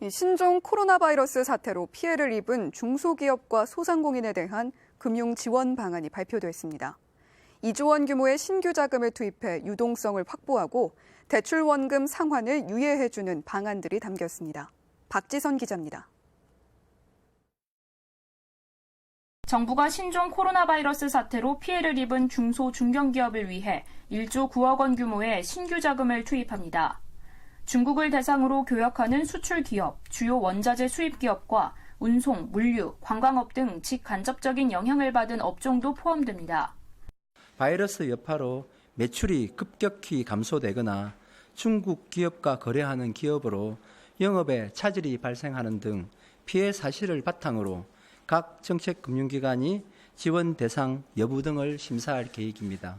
이 신종 코로나 바이러스 사태로 피해를 입은 중소기업과 소상공인에 대한 금융 지원 방안이 발표됐습니다. 2조 원 규모의 신규 자금을 투입해 유동성을 확보하고 대출 원금 상환을 유예해주는 방안들이 담겼습니다. 박지선 기자입니다. 정부가 신종 코로나 바이러스 사태로 피해를 입은 중소 중견기업을 위해 1조 9억 원 규모의 신규 자금을 투입합니다. 중국을 대상으로 교역하는 수출 기업, 주요 원자재 수입 기업과 운송, 물류, 관광업 등 직간접적인 영향을 받은 업종도 포함됩니다. 바이러스 여파로 매출이 급격히 감소되거나 중국 기업과 거래하는 기업으로 영업에 차질이 발생하는 등 피해 사실을 바탕으로 각 정책금융기관이 지원 대상 여부 등을 심사할 계획입니다.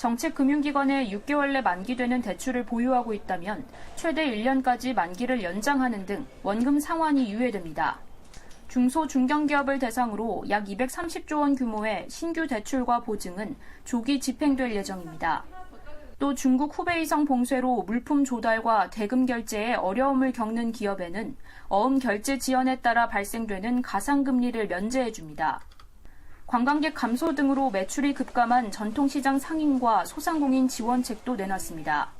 정책금융기관에 6개월 내 만기되는 대출을 보유하고 있다면 최대 1년까지 만기를 연장하는 등 원금 상환이 유예됩니다. 중소 중견기업을 대상으로 약 230조 원 규모의 신규 대출과 보증은 조기 집행될 예정입니다. 또 중국 후베이성 봉쇄로 물품 조달과 대금 결제에 어려움을 겪는 기업에는 어음 결제 지연에 따라 발생되는 가상금리를 면제해 줍니다. 관광객 감소 등으로 매출이 급감한 전통시장 상인과 소상공인 지원책도 내놨습니다.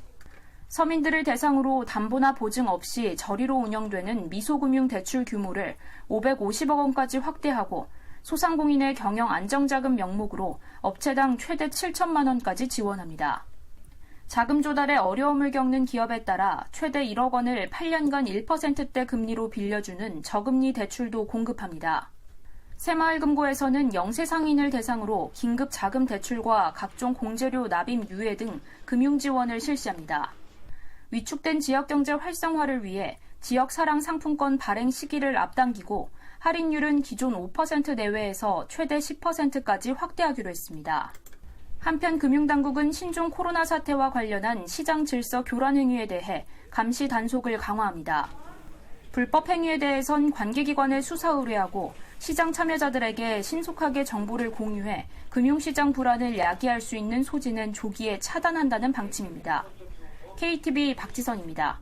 서민들을 대상으로 담보나 보증 없이 저리로 운영되는 미소금융 대출 규모를 550억 원까지 확대하고 소상공인의 경영 안정자금 명목으로 업체당 최대 7천만 원까지 지원합니다. 자금 조달에 어려움을 겪는 기업에 따라 최대 1억 원을 8년간 1%대 금리로 빌려주는 저금리 대출도 공급합니다. 새마을금고에서는 영세 상인을 대상으로 긴급 자금 대출과 각종 공제료 납입 유예 등 금융 지원을 실시합니다. 위축된 지역 경제 활성화를 위해 지역 사랑 상품권 발행 시기를 앞당기고 할인율은 기존 5% 내외에서 최대 10%까지 확대하기로 했습니다. 한편 금융당국은 신종 코로나 사태와 관련한 시장 질서 교란 행위에 대해 감시 단속을 강화합니다. 불법 행위에 대해선 관계기관에 수사 의뢰하고 시장 참여자들에게 신속하게 정보를 공유해 금융시장 불안을 야기할 수 있는 소지는 조기에 차단한다는 방침입니다. KTV 박지선입니다.